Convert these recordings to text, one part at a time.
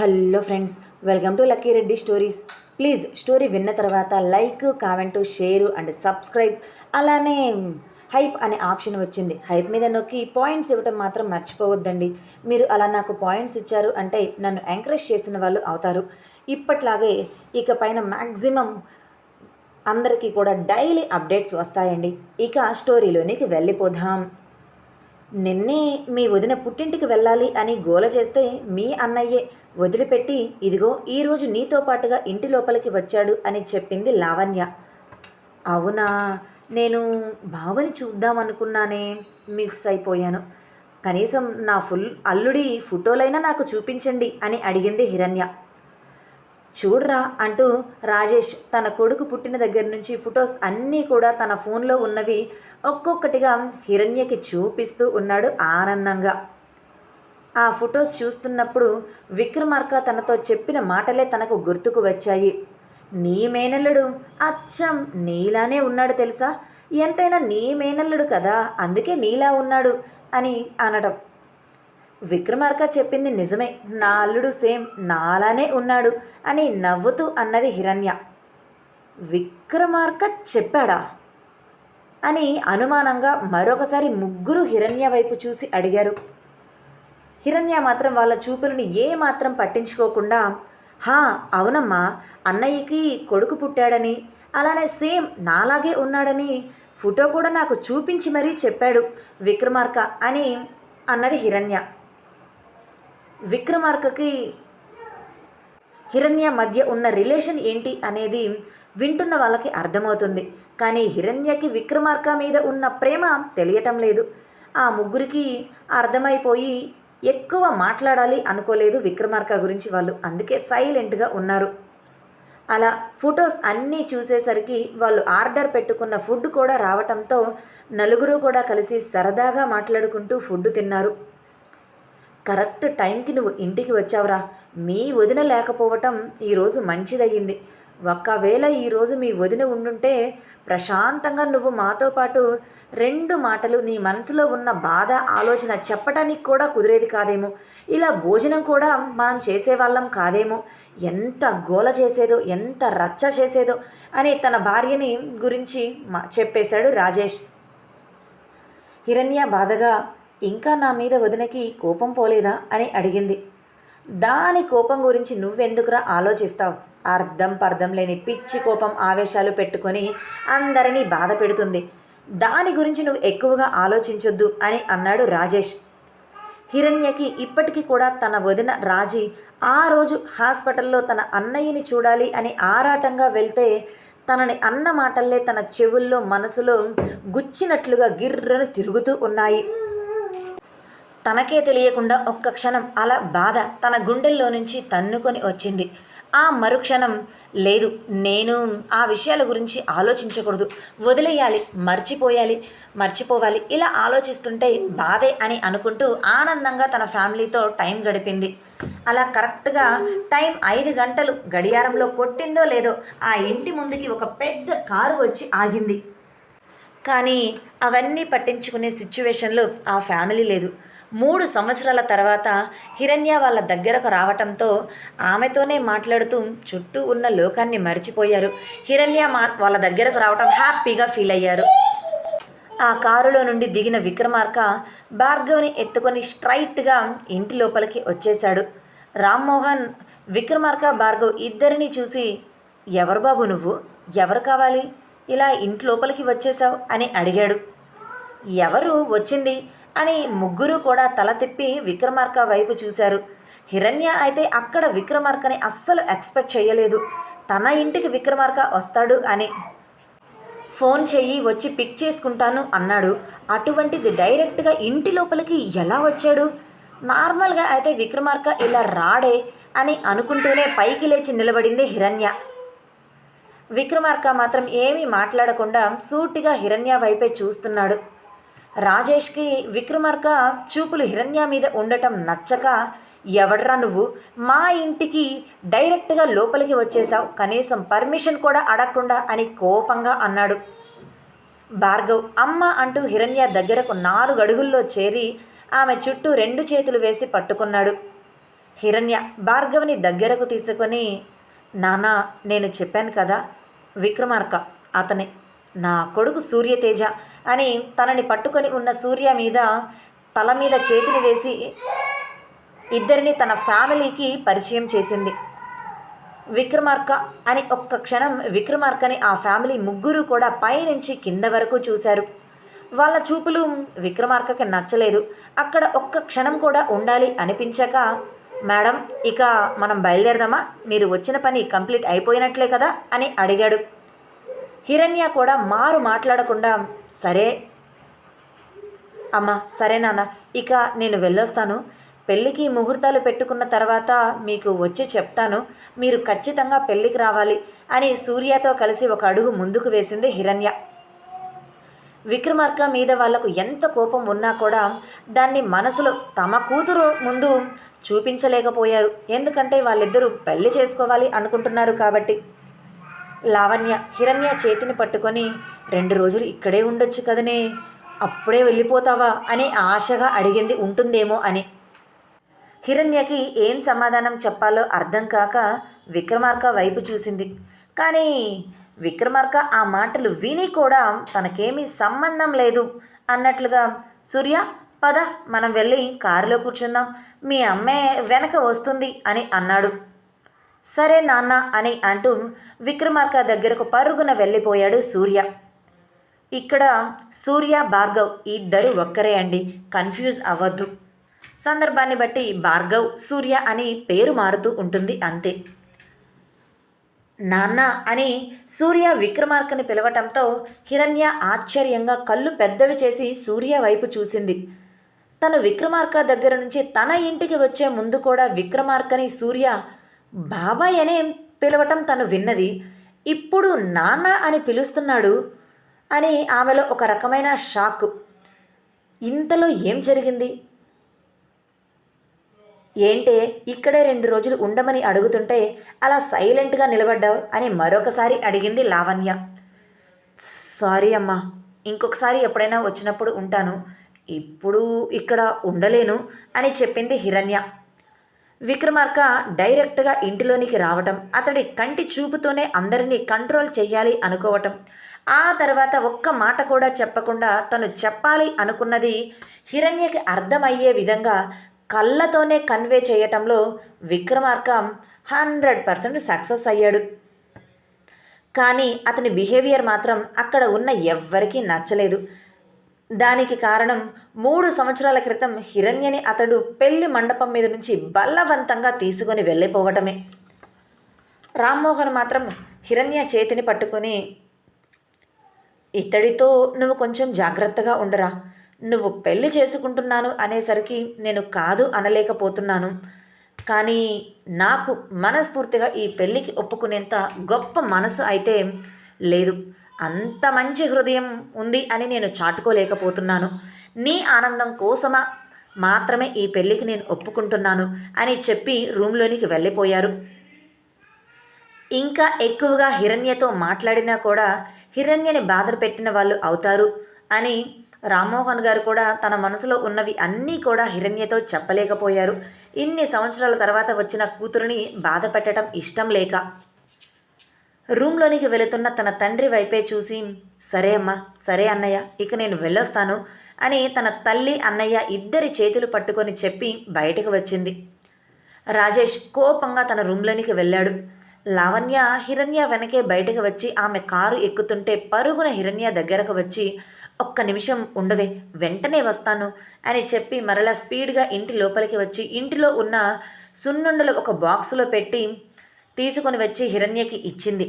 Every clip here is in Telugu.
Hello friends welcome to lucky Reddy stories. Please story విన్న తర్వాత like comment share and subscribe. అలానే హైప్ అనే ఆప్షన్ వచ్చింది. హైప్ మీద నొక్కి పాయింట్స్ ఇవ్వటం మాత్రం మర్చిపోవద్దండి. మీరు అలా నాకు పాయింట్స్ ఇచ్చారు అంటే నన్ను ఎంకరేజ్ చేసిన వాళ్ళు అవుతారు. ఇప్పట్లాగే ఇక పైన మ్యాక్సిమం అందరికీ కూడా డైలీ అప్డేట్స్ వస్తాయండి. ఇక స్టోరీలోనికి వెళ్ళిపోదాం. నిన్నే మీ వదిన పుట్టింటికి వెళ్ళాలి అని గోల చేస్తే మీ అన్నయ్యే వదిలిపెట్టి ఇదిగో ఈరోజు నీతో పాటుగా ఇంటి లోపలికి వచ్చాడు అని చెప్పింది లావణ్య. అవునా? నేను బావని చూద్దామనుకున్నానే మిస్ అయిపోయాను. కనీసం నా ఫుల్ అల్లుడి ఫోటోలైనా నాకు చూపించండి అని అడిగింది హిరణ్య. చూడరా అంటూ రాజేష్ తన కొడుకు పుట్టిన దగ్గర నుంచి ఫొటోస్ అన్నీ కూడా తన ఫోన్లో ఉన్నవి ఒక్కొక్కటిగా హిరణ్యకి చూపిస్తూ ఉన్నాడు ఆనందంగా. ఆ ఫొటోస్ చూస్తున్నప్పుడు విక్రమార్క తనతో చెప్పిన మాటలే తనకు గుర్తుకు వచ్చాయి. నీ మేనల్లుడు అచ్చం నీలానే ఉన్నాడు తెలుసా? ఎంతైనా నీ మేనల్లుడు కదా అందుకే నీలా ఉన్నాడు అని అనడం. విక్రమార్క చెప్పింది నిజమే. నా అల్లుడు సేమ్ నాలానే ఉన్నాడు అని నవ్వుతూ అన్నది హిరణ్య. విక్రమార్క చెప్పాడా? అని అనుమానంగా మరొకసారి ముగ్గురు హిరణ్య వైపు చూసి అడిగారు. హిరణ్య మాత్రం వాళ్ళ చూపులను ఏ మాత్రం పట్టించుకోకుండా హా అవునమ్మా అన్నయ్యకి కొడుకు పుట్టాడని అలానే సేమ్ నాలాగే ఉన్నాడని ఫోటో కూడా నాకు చూపించి మరీ చెప్పాడు విక్రమార్క అని అన్నది హిరణ్య. విక్రమార్కకి హిరణ్య మధ్య ఉన్న రిలేషన్ ఏంటి అనేది వింటున్న వాళ్ళకి అర్థమవుతుంది. కానీ హిరణ్యకి విక్రమార్క మీద ఉన్న ప్రేమ తెలియటం లేదు. ఆ ముగ్గురికి అర్థమైపోయి ఎక్కువ మాట్లాడాలి అనుకోలేదు విక్రమార్క గురించి వాళ్ళు. అందుకే సైలెంట్గా ఉన్నారు. అలా ఫొటోస్ అన్నీ చూసేసరికి వాళ్ళు ఆర్డర్ పెట్టుకున్న ఫుడ్ కూడా రావటంతో నలుగురు కూడా కలిసి సరదాగా మాట్లాడుకుంటూ ఫుడ్ తిన్నారు. కరెక్ట్ టైంకి నువ్వు ఇంటికి వచ్చావురా. మీ వదిన లేకపోవటం ఈరోజు మంచిదయ్యింది. ఒక్కవేళ ఈరోజు మీ వదిన ఉండుంటే ప్రశాంతంగా నువ్వు మాతో పాటు రెండు మాటలు నీ మనసులో ఉన్న బాధ ఆలోచన చెప్పటానికి కూడా కుదిరేది కాదేమో. ఇలా భోజనం కూడా మనం చేసేవాళ్ళం కాదేమో. ఎంత గోల చేసేదో ఎంత రచ్చ చేసేదో అని తన భార్యని గురించి మా చెప్పేశాడు రాజేష్. హిరణ్య బాధగా ఇంకా నా మీద వదినకి కోపం పోలేదా అని అడిగింది. దాని కోపం గురించి నువ్వెందుకురా ఆలోచిస్తావు? అర్థం పర్థం లేని పిచ్చి కోపం ఆవేశాలు పెట్టుకొని అందరినీ బాధ పెడుతుంది. దాని గురించి నువ్వు ఎక్కువగా ఆలోచించొద్దు అని అన్నాడు రాజేష్. హిరణ్యకి ఇప్పటికీ కూడా తన వదిన రాజీ ఆ రోజు హాస్పిటల్లో తన అన్నయ్యని చూడాలి అని ఆరాటంగా వెళ్తే తనని అన్న మాటల్లే తన చెవుల్లో మనసులో గుచ్చినట్లుగా గిర్రను తిరుగుతూ ఉన్నాయి. తనకే తెలియకుండా ఒక్క క్షణం అలా బాధ తన గుండెల్లో నుంచి తన్నుకొని వచ్చింది. ఆ మరుక్షణం లేదు నేను ఆ విషయాల గురించి ఆలోచించకూడదు. వదిలేయాలి మర్చిపోయాలి మర్చిపోవాలి ఇలా ఆలోచిస్తుంటే బాధే అని అనుకుంటూ ఆనందంగా తన ఫ్యామిలీతో టైం గడిపింది. అలా కరెక్ట్గా టైం ఐదు గంటలు గడియారంలో కొట్టిందో లేదో ఆ ఇంటి ముందుకి ఒక పెద్ద కారు వచ్చి ఆగింది. కానీ అవన్నీ పట్టించుకునే సిచ్యువేషన్లో ఆ ఫ్యామిలీ లేదు. మూడు సంవత్సరాల తర్వాత హిరణ్య వాళ్ళ దగ్గరకు రావటంతో ఆమెతోనే మాట్లాడుతూ చుట్టూ ఉన్న లోకాన్ని మర్చిపోయారు. హిరణ్య మా వాళ్ళ దగ్గరకు రావటం హ్యాపీగా ఫీల్ అయ్యారు. ఆ కారులో నుండి దిగిన విక్రమార్క భార్గవ్ని ఎత్తుకొని స్ట్రైట్గా ఇంటి లోపలికి వచ్చేశాడు. రామ్మోహన్ విక్రమార్క భార్గవ్ ఇద్దరిని చూసి ఎవరు బాబు నువ్వు? ఎవరు కావాలి? ఇలా ఇంటి లోపలికి వచ్చేసావు అని అడిగాడు. ఎవరు? వచ్చింది? అని ముగ్గురు కూడా తల తిప్పి విక్రమార్క వైపు చూశారు. హిరణ్య అయితే అక్కడ విక్రమార్కని అస్సలు ఎక్స్పెక్ట్ చేయలేదు. తన ఇంటికి విక్రమార్క వస్తాడు అని ఫోన్ చెయ్యి వచ్చి పిక్ చేసుకుంటాను అన్నాడు. అటువంటిది డైరెక్ట్గా ఇంటి లోపలికి ఎలా వచ్చాడు? నార్మల్గా అయితే విక్రమార్క ఇలా రాడే అని అనుకుంటూనే పైకి లేచి నిలబడింది హిరణ్య. విక్రమార్క మాత్రం ఏమీ మాట్లాడకుండా సూటిగా హిరణ్య వైపే చూస్తున్నాడు. రాజేష్కి విక్రమార్క చూపులు హిరణ్య మీద ఉండటం నచ్చక ఎవడ్రా నువ్వు? మా ఇంటికి డైరెక్ట్గా లోపలికి వచ్చేసావు కనీసం పర్మిషన్ కూడా అడగకుండా అని కోపంగా అన్నాడు. భార్గవ్ అమ్మ అంటూ హిరణ్య దగ్గరకు నాలుగు అడుగుల్లో చేరి ఆమె చుట్టూ రెండు చేతులు వేసి పట్టుకున్నాడు. హిరణ్య భార్గవ్ని దగ్గరకు తీసుకొని నాన్న నేను చెప్పాను కదా విక్రమార్క అతనే నా కొడుకు సూర్యతేజ అని తనని పట్టుకొని ఉన్న సూర్య మీద తల మీద చేతిని వేసి ఇద్దరిని తన ఫ్యామిలీకి పరిచయం చేసింది. విక్రమార్క అని ఒక్క క్షణం విక్రమార్కని ఆ ఫ్యామిలీ ముగ్గురు కూడా పైనుంచి కింద వరకు చూశారు. వాళ్ళ చూపులు విక్రమార్కకి నచ్చలేదు. అక్కడ ఒక్క క్షణం కూడా ఉండాలి అనిపించక మేడం ఇక మనం బయలుదేరదామా? మీరు వచ్చిన పని కంప్లీట్ అయిపోయినట్లే కదా? అని అడిగాడు. హిరణ్య కూడా మారు మాట్లాడకుండా సరే. అమ్మా సరే నాన్న ఇక నేను వెళ్ళొస్తాను. పెళ్ళికి ముహూర్తాలు పెట్టుకున్న తర్వాత మీకు వచ్చి చెప్తాను. మీరు ఖచ్చితంగా పెళ్ళికి రావాలి అని సూర్యతో కలిసి ఒక అడుగు ముందుకు వేసింది హిరణ్య. విక్రమార్క మీద వాళ్ళకు ఎంత కోపం ఉన్నా కూడా దాన్ని మనసులో తమ కూతురు ముందు చూపించలేకపోయారు. ఎందుకంటే వాళ్ళిద్దరూ పెళ్ళి చేసుకోవాలి అనుకుంటున్నారు కాబట్టి. లావణ్య హిరణ్య చేతిని పట్టుకొని రెండు రోజులు ఇక్కడే ఉండొచ్చు కదనే అప్పుడే వెళ్ళిపోతావా? అని ఆశగా అడిగింది. ఉంటుందేమో అని. హిరణ్యకి ఏం సమాధానం చెప్పాలో అర్థం కాక విక్రమార్క వైపు చూసింది. కానీ విక్రమార్క ఆ మాటలు విని కూడా తనకేమీ సంబంధం లేదు అన్నట్లుగా సూర్య పద మనం వెళ్ళి కారులో కూర్చుందాం. మీ అమ్మే వెనక వస్తుంది అని అన్నాడు. సరే నాన్న అని అంటూ విక్రమార్క దగ్గరకు పరుగున వెళ్ళిపోయాడు సూర్య. ఇక్కడ సూర్య భార్గవ్ ఇద్దరు ఒక్కరే అండి. కన్ఫ్యూజ్ అవ్వద్దు. సందర్భాన్ని బట్టి భార్గవ్ సూర్య అని పేరు మారుతూ ఉంటుంది అంతే. నాన్న అని సూర్య విక్రమార్కని పిలవటంతో హిరణ్య ఆశ్చర్యంగా కళ్ళు పెద్దవి చేసి సూర్య వైపు చూసింది. తను విక్రమార్క దగ్గర నుంచి తన ఇంటికి వచ్చే ముందు కూడా విక్రమార్కని సూర్య బాబాయ్ అనే పిలవటం తను విన్నది. ఇప్పుడు నాన్న అని పిలుస్తున్నాడు అని ఆమెలో ఒక రకమైన షాక్. ఇంతలో ఏం జరిగింది? ఏంటే ఇక్కడే రెండు రోజులు ఉండమని అడుగుతుంటే అలా సైలెంట్గా నిలబడ్డావు అని మరొకసారి అడిగింది లావణ్య. సారీ అమ్మా ఇంకొకసారి ఎప్పుడైనా వచ్చినప్పుడు ఉంటాను. ఇప్పుడు ఇక్కడ ఉండలేను అని చెప్పింది హిరణ్య. విక్రమార్క డైరెక్ట్గా ఇంటిలోనికి రావటం అతడి కంటి చూపుతోనే అందరినీ కంట్రోల్ చేయాలి అనుకోవటం. ఆ తర్వాత ఒక్క మాట కూడా చెప్పకుండా తను చెప్పాలి అనుకున్నది హిరణ్యకి అర్థమయ్యే విధంగా కళ్ళతోనే కన్వే చేయటంలో విక్రమార్క హండ్రెడ్ పర్సెంట్ సక్సెస్ అయ్యాడు. కానీ అతని బిహేవియర్ మాత్రం అక్కడ ఉన్న ఎవ్వరికీ నచ్చలేదు. దానికి కారణం మూడు సంవత్సరాల క్రితం హిరణ్యని అతడు పెళ్ళి మండపం మీద నుంచి బలవంతంగా తీసుకొని వెళ్ళిపోవటమే. రామ్మోహన్ మాత్రం హిరణ్య చేతిని పట్టుకొని ఇతడితో నువ్వు కొంచెం జాగ్రత్తగా ఉండరా. నువ్వు పెళ్ళి చేసుకుంటున్నాను అనేసరికి నేను కాదు అనలేకపోతున్నాను. కానీ నాకు మనస్ఫూర్తిగా ఈ పెళ్ళికి ఒప్పుకునేంత గొప్ప మనసు అయితే లేదు. అంత మంచి హృదయం ఉంది అని నేను చాటుకోలేకపోతున్నాను. నీ ఆనందం కోసమా మాత్రమే ఈ పెళ్ళికి నేను ఒప్పుకుంటున్నాను అని చెప్పి రూమ్లోనికి వెళ్ళిపోయారు. ఇంకా ఎక్కువగా హిరణ్యతో మాట్లాడినా కూడా హిరణ్యని బాధలు పెట్టిన వాళ్ళు అవుతారు అని రామ్మోహన్ గారు కూడా తన మనసులో ఉన్నవి అన్నీ కూడా హిరణ్యతో చెప్పలేకపోయారు. ఇన్ని సంవత్సరాల తర్వాత వచ్చిన కూతురుని బాధ పెట్టడం ఇష్టం లేక రూమ్లోనికి వెళుతున్న తన తండ్రి వైపే చూసి సరే అమ్మా సరే అన్నయ్య ఇక నేను వెళ్ళొస్తాను అని తన తల్లి అన్నయ్య ఇద్దరి చేతులు పట్టుకొని చెప్పి బయటకు వచ్చింది. రాజేష్ కోపంగా తన రూమ్లోనికి వెళ్ళాడు. లావణ్య హిరణ్య వెనకే బయటకు వచ్చి ఆమె కారు ఎక్కుతుంటే పరుగున హిరణ్య దగ్గరకు వచ్చి ఒక్క నిమిషం ఉండవే వెంటనే వస్తాను అని చెప్పి మరలా స్పీడ్గా ఇంటి లోపలికి వచ్చి ఇంటిలో ఉన్న సున్నుండలు ఒక బాక్సులో పెట్టి తీసుకొని వచ్చి హిరణ్యకి ఇచ్చింది.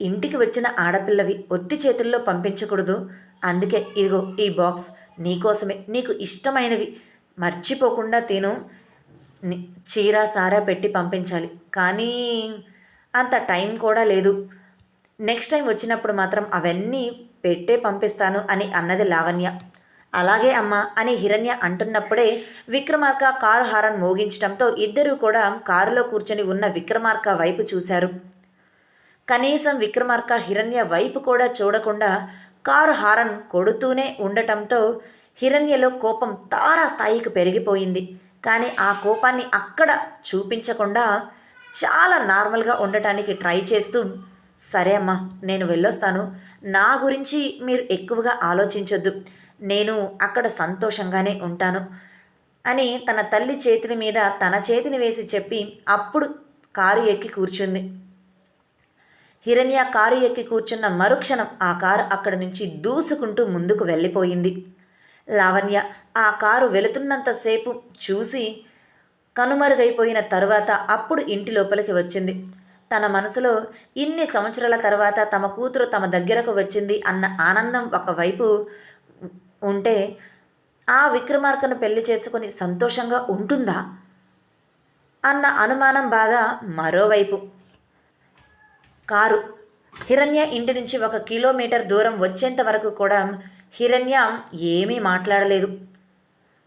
ఇంటికి వచ్చిన ఆడపిల్లవి ఒత్తి చేతుల్లో పంపించకూడదు. అందుకే ఇదిగో ఈ బాక్స్ నీకోసమే. నీకు ఇష్టమైనవి మర్చిపోకుండా తిను. చీర సారా పెట్టి పంపించాలి. కానీ అంత టైం కూడా లేదు. నెక్స్ట్ టైం వచ్చినప్పుడు మాత్రం అవన్నీ పెట్టే పంపిస్తాను అని అన్నది లావణ్య. అలాగే అమ్మా అని హిరణ్య అంటున్నప్పుడే విక్రమార్క కారు హారన్ మోగించడంతో ఇద్దరూ కూడా కారులో కూర్చొని ఉన్న విక్రమార్క వైపు చూశారు. కనీసం విక్రమార్క హిరణ్య వైపు కూడా చూడకుండా కారు హారన్ కొడుతూనే ఉండటంతో హిరణ్యలో కోపం తారా స్థాయికి పెరిగిపోయింది. కానీ ఆ కోపాన్ని అక్కడ చూపించకుండా చాలా నార్మల్గా ఉండటానికి ట్రై చేస్తూ సరే అమ్మా నేను వెళ్ళొస్తాను. నా గురించి మీరు ఎక్కువగా ఆలోచించొద్దు. నేను అక్కడ సంతోషంగానే ఉంటాను అని తన తల్లి చేతిని మీద తన చేతిని వేసి చెప్పి అప్పుడు కారు ఎక్కి కూర్చుంది. హిరణ్య కారు ఎక్కి కూర్చున్న మరుక్షణం ఆ కారు అక్కడి నుంచి దూసుకుంటూ ముందుకు వెళ్ళిపోయింది. లావణ్య ఆ కారు వెళుతున్నంతసేపు చూసి కనుమరుగైపోయిన తరువాత అప్పుడు ఇంటి లోపలికి వచ్చింది. తన మనసులో ఇన్ని సంవత్సరాల తర్వాత తమ కూతురు తమ దగ్గరకు వచ్చింది అన్న ఆనందం ఒకవైపు ఉంటే ఆ విక్రమార్కను పెళ్ళి చేసుకుని సంతోషంగా ఉంటుందా? అన్న అనుమానం బాధ మరోవైపు. కారు. హిరణ్య ఇంటి నుంచి ఒక కిలోమీటర్ దూరం వచ్చేంత వరకు కూడా హిరణ్య ఏమీ మాట్లాడలేదు.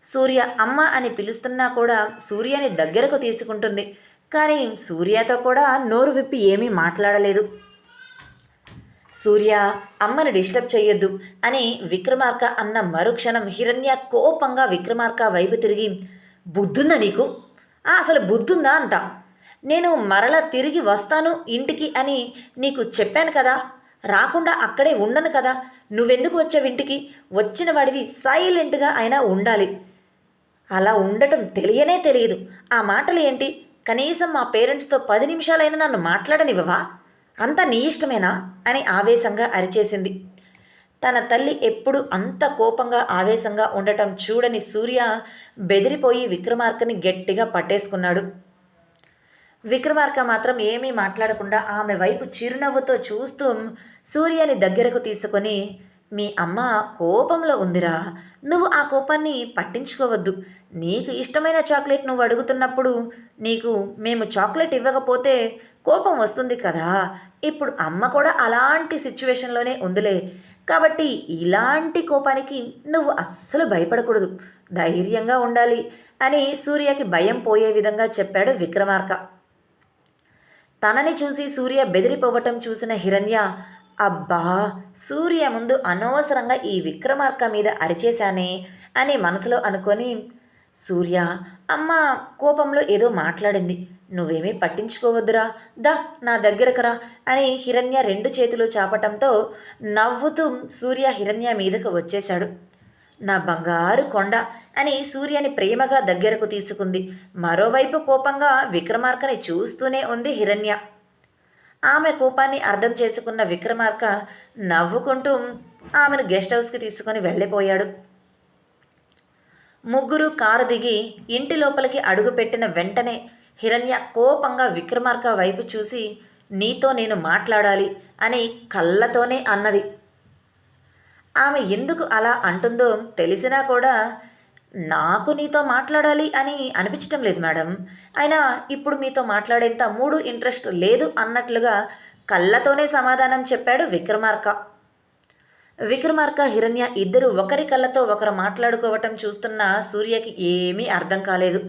సూర్య అమ్మ అని పిలుస్తున్నా కూడా సూర్యని దగ్గరకు తీసుకుంటుంది. కానీ సూర్యతో కూడా నోరు విప్పి ఏమీ మాట్లాడలేదు. సూర్య అమ్మని డిస్టర్బ్ చేయొద్దు అని విక్రమార్క అన్న మరుక్షణం హిరణ్య కోపంగా విక్రమార్క వైపు తిరిగి బుద్ధుందా నీకు? అసలు బుద్ధుందా? అంట. నేను మరల తిరిగి వస్తాను ఇంటికి అని నీకు చెప్పాను కదా. రాకుండా అక్కడే ఉండను కదా. నువ్వెందుకు వచ్చావు ఇంటికి? వచ్చిన వాడివి సైలెంట్గా అయినా ఉండాలి. అలా ఉండటం తెలియనే తెలియదు. ఆ మాటలు ఏంటి కనీసం మా పేరెంట్స్తో పది నిమిషాలైనా నన్ను మాట్లాడనివ్వవా? అంత నీ ఇష్టమేనా? అని ఆవేశంగా అరిచేసింది. తన తల్లి ఎప్పుడు అంత కోపంగా ఆవేశంగా ఉండటం చూడని సూర్య బెదిరిపోయి విక్రమార్కని గట్టిగా పట్టేసుకున్నాడు. విక్రమార్క మాత్రం ఏమీ మాట్లాడకుండా ఆమె వైపు చిరునవ్వుతో చూస్తూ సూర్యని దగ్గరకు తీసుకొని మీ అమ్మ కోపంలో ఉందిరా. నువ్వు ఆ కోపాన్ని పట్టించుకోవద్దు. నీకు ఇష్టమైన చాక్లెట్ నువ్వు అడుగుతున్నప్పుడు నీకు మేము చాక్లెట్ ఇవ్వకపోతే కోపం వస్తుంది కదా. ఇప్పుడు అమ్మ కూడా అలాంటి సిచ్యువేషన్లోనే ఉందిలే. కాబట్టి ఇలాంటి కోపానికి నువ్వు అస్సలు భయపడకూడదు. ధైర్యంగా ఉండాలి అని సూర్యకి భయం పోయే విధంగా చెప్పాడు విక్రమార్క. తనని చూసి సూర్య బెదిరిపోవటం చూసిన హిరణ్య అబ్బా సూర్య ముందు అనవసరంగా ఈ విక్రమార్క మీద అరిచేశానే అని మనసులో అనుకొని సూర్య అమ్మ కోపంలో ఏదో మాట్లాడింది. నువ్వేమీ పట్టించుకోవద్దురా. దా నా దగ్గరకు రా అని హిరణ్య రెండు చేతులు చాపటంతో నవ్వుతూ సూర్య హిరణ్య మీదకు వచ్చేశాడు. నా బంగారు కొండ అని సూర్యని ప్రేమగా దగ్గరకు తీసుకుంది. మరోవైపు కోపంగా విక్రమార్కని చూస్తూనే ఉంది హిరణ్య. ఆమె కోపాన్ని అర్థం చేసుకున్న విక్రమార్క నవ్వుకుంటూ ఆమెను గెస్ట్ హౌస్కి తీసుకొని వెళ్ళిపోయాడు. ముగ్గురు కారు దిగి ఇంటి లోపలికి అడుగుపెట్టిన వెంటనే హిరణ్య కోపంగా విక్రమార్క వైపు చూసి నీతో నేను మాట్లాడాలి అని కళ్ళతోనే అన్నది. ఆమె ఎందుకు అలా అంటుందో తెలిసినా కూడా నాకు నీతో మాట్లాడాలి అని అనిపించటం లేదు మేడం. అయినా ఇప్పుడు మీతో మాట్లాడేంత మూడు ఇంట్రెస్ట్ లేదు అన్నట్లుగా కళ్ళతోనే సమాధానం చెప్పాడు విక్రమార్క. విక్రమార్క హిరణ్య ఇద్దరు ఒకరి కళ్ళతో ఒకరు మాట్లాడుకోవటం చూస్తున్న సూర్యకి ఏమీ అర్థం కాలేదు.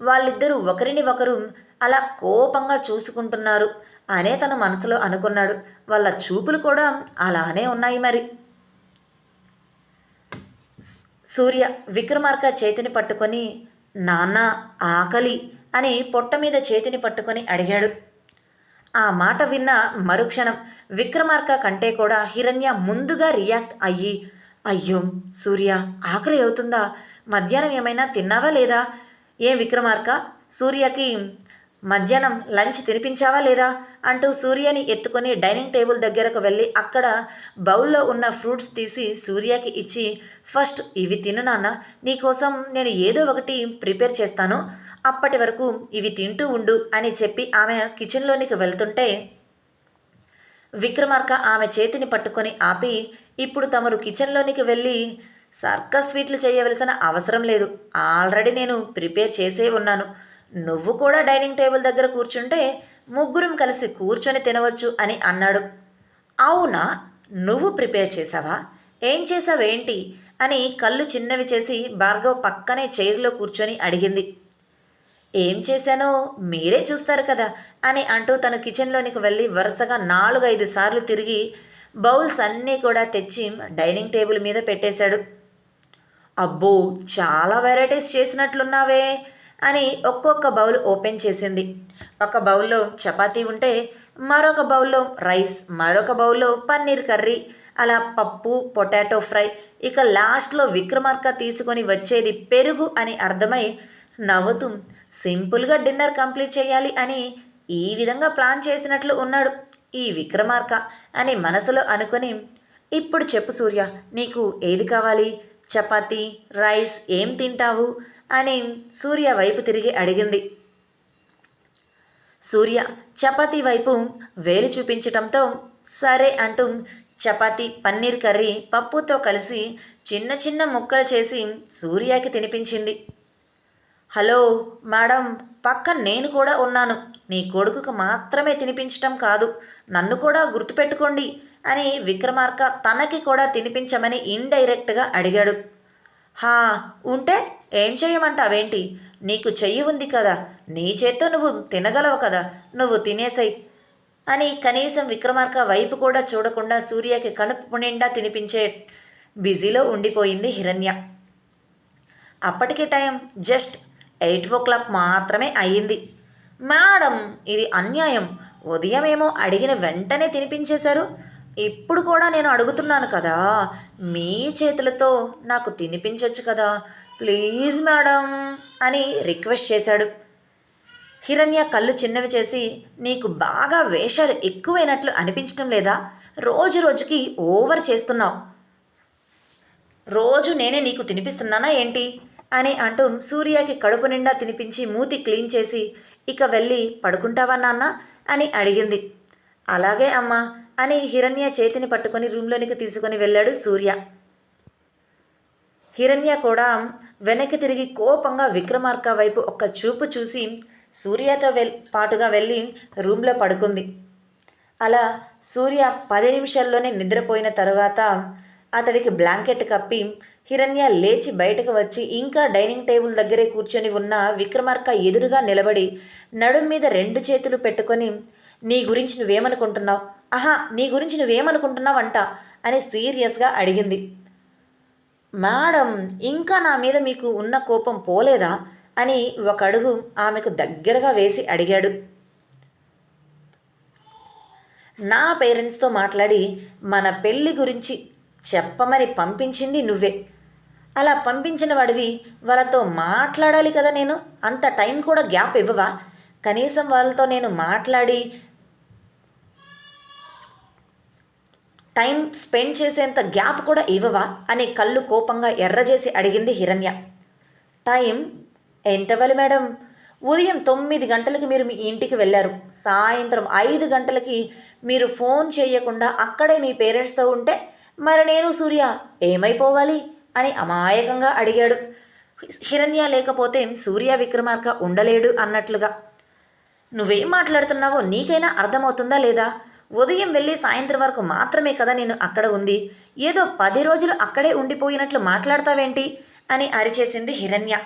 వాళ్ళిద్దరూ ఒకరిని ఒకరు అలా కోపంగా చూసుకుంటున్నారు అనే తన మనసులో అనుకున్నాడు. వాళ్ళ చూపులు కూడా అలానే ఉన్నాయి మరి. సూర్య విక్రమార్క చేతిని పట్టుకొని నాన్న ఆకలి అని పొట్ట మీద చేతిని పట్టుకొని అడిగాడు. ఆ మాట విన్న మరుక్షణం విక్రమార్క కంటే కూడా హిరణ్య ముందుగా రియాక్ట్ అయ్యి అయ్యో సూర్య ఆకలి అవుతుందా? మధ్యాహ్నం ఏమైనా తిన్నావా లేదా? ఏం విక్రమార్క సూర్యకి మధ్యాహ్నం లంచ్ తినిపించావా లేదా? అంటూ సూర్యని ఎత్తుకొని డైనింగ్ టేబుల్ దగ్గరకు వెళ్ళి అక్కడ బౌల్లో ఉన్న ఫ్రూట్స్ తీసి సూర్యకి ఇచ్చి ఫస్ట్ ఇవి తిను నాన్న నీకోసం నేను ఏదో ఒకటి ప్రిపేర్ చేస్తాను. అప్పటి వరకు ఇవి తింటూ ఉండు అని చెప్పి ఆమె కిచెన్లోనికి వెళ్తుంటే విక్రమార్క ఆమె చేతిని పట్టుకొని ఆపి ఇప్పుడు తమరు కిచెన్లోనికి వెళ్ళి సర్కస్ స్వీట్లు చేయవలసిన అవసరం లేదు. ఆల్రెడీ నేను ప్రిపేర్ చేసే ఉన్నాను. నువ్వు కూడా డైనింగ్ టేబుల్ దగ్గర కూర్చుంటే ముగ్గురం కలిసి కూర్చొని తినవచ్చు అని అన్నాడు. అవునా? నువ్వు ప్రిపేర్ చేసావా? ఏం చేసావేంటి? అని కళ్ళు చిన్నవి చేసి భార్గవ్ పక్కనే చైర్లో కూర్చొని అడిగింది. ఏం చేశానో మీరే చూస్తారు కదా అని అంటూ తను కిచెన్లోనికి వెళ్ళి వరుసగా నాలుగు ఐదు సార్లు తిరిగి బౌల్స్ అన్నీ కూడా తెచ్చి డైనింగ్ టేబుల్ మీద పెట్టేశాడు. అబ్బో చాలా వెరైటీస్ చేసినట్లున్నావే అని ఒక్కొక్క బౌల్ ఓపెన్ చేసింది. ఒక బౌల్లో చపాతీ ఉంటే మరొక బౌల్లో రైస్ మరొక బౌల్లో పన్నీర్ కర్రీ అలా పప్పు పొటాటో ఫ్రై ఇక లాస్ట్లో విక్రమార్క తీసుకొని వచ్చేది పెరుగు అని అర్థమై నవ్వుతూ సింపుల్గా డిన్నర్ కంప్లీట్ చేయాలి అని ఈ విధంగా ప్లాన్ చేసినట్లు ఉన్నాడు ఈ విక్రమార్క అని మనసులో అనుకొని ఇప్పుడు చెప్పు సూర్య నీకు ఏది కావాలి? చపాతీ రైస్ ఏం తింటావు? అని సూర్య వైపు తిరిగి అడిగింది. సూర్య చపాతీ వైపు వేలు చూపించటంతో సరే అంటూ చపాతీ పన్నీర్ కర్రీ పప్పుతో కలిసి చిన్న చిన్న ముక్కలు చేసి సూర్యకి తినిపించింది. హలో మేడం పక్క నేను కూడా ఉన్నాను. నీ కొడుకుకు మాత్రమే తినిపించటం కాదు. నన్ను కూడా గుర్తుపెట్టుకోండి అని విక్రమార్క తనకి కూడా తినిపించమని ఇండైరెక్ట్గా అడిగాడు. హా ఉంటే ఏం చేయమంటావేంటి? నీకు చెయ్యి ఉంది కదా. నీ చేత్తో నువ్వు తినగలవు కదా. నువ్వు తినేసై అని కనీసం విక్రమార్క వైపు కూడా చూడకుండా సూర్యకి కనుపు నిండా తినిపించే బిజీలో ఉండిపోయింది హిరణ్య. అప్పటికి time just eight o'clock మాత్రమే అయ్యింది. మేడం ఇది అన్యాయం. ఉదయమేమో అడిగిన వెంటనే తినిపించేశారు. ఇప్పుడు కూడా నేను అడుగుతున్నాను కదా. మీ చేతులతో నాకు తినిపించవచ్చు కదా. ప్లీజ్ మేడం అని రిక్వెస్ట్ చేశాడు. హిరణ్య కళ్ళు చిన్నవి చేసి నీకు బాగా వేషాలు ఎక్కువైనట్లు అనిపించటం లేదా? రోజు రోజుకి ఓవర్ చేస్తున్నావు. రోజు నేనే నీకు తినిపిస్తున్నానా ఏంటి? అని అంటూ సూర్యకి కడుపు నిండా తినిపించి మూతి క్లీన్ చేసి ఇక వెళ్ళి పడుకుంటావా నాన్న? అని అడిగింది. అలాగే అమ్మా అని హిరణ్య చేతిని పట్టుకొని రూమ్లోనికి తీసుకొని వెళ్ళాడు సూర్య. హిరణ్య కూడా వెనక్కి తిరిగి కోపంగా విక్రమార్క వైపు ఒక్క చూపు చూసి సూర్యతో వెల్ పాటుగా వెళ్ళి రూమ్లో పడుకుంది. అలా సూర్య పది నిమిషాల్లోనే నిద్రపోయిన తర్వాత అతడికి బ్లాంకెట్ కప్పి హిరణ్య లేచి బయటకు వచ్చి ఇంకా డైనింగ్ టేబుల్ దగ్గరే కూర్చొని ఉన్న విక్రమార్క ఎదురుగా నిలబడి నడుం మీద రెండు చేతులు పెట్టుకొని నీ గురించి నువ్వేమనుకుంటున్నావు? ఆహా నీ గురించి నువ్వేమనుకుంటున్నావంట? అని సీరియస్గా అడిగింది. మేడం ఇంకా నా మీద మీకు ఉన్న కోపం పోలేదా? అని ఒక అడుగు ఆమెకు దగ్గరగా వేసి అడిగాడు. నా పేరెంట్స్తో మాట్లాడి మన పెళ్ళి గురించి చెప్పమని పంపించింది నువ్వే. అలా పంపించిన వాడివి వాళ్ళతో మాట్లాడాలి కదా నేను. అంత టైం కూడా గ్యాప్ ఇవ్వవా? కనీసం వాళ్ళతో నేను మాట్లాడి టైం స్పెండ్ చేసేంత గ్యాప్ కూడా ఇవ్వవా? అని కళ్ళు కోపంగా ఎర్రజేసి అడిగింది హిరణ్య. టైం ఎంతవలి మేడం? ఉదయం తొమ్మిది గంటలకి మీరు మీ ఇంటికి వెళ్ళారు. సాయంత్రం ఐదు గంటలకి మీరు ఫోన్ చేయకుండా అక్కడే మీ పేరెంట్స్తో ఉంటే మరి నేను సూర్య ఏమైపోవాలి? అని అమాయకంగా అడిగాడు. హిరణ్య లేకపోతే సూర్య విక్రమార్క ఉండలేడు అన్నట్లుగా. నువ్వేం మాట్లాడుతున్నావో నీకైనా అర్థమవుతుందా లేదా? ఉదయం వెళ్ళి సాయంత్రం వరకు మాత్రమే కదా నేను అక్కడ ఉంది. ఏదో పది రోజులు అక్కడే ఉండిపోయినట్లు మాట్లాడతావేంటి? అని అరిచేసింది హిరణ్య.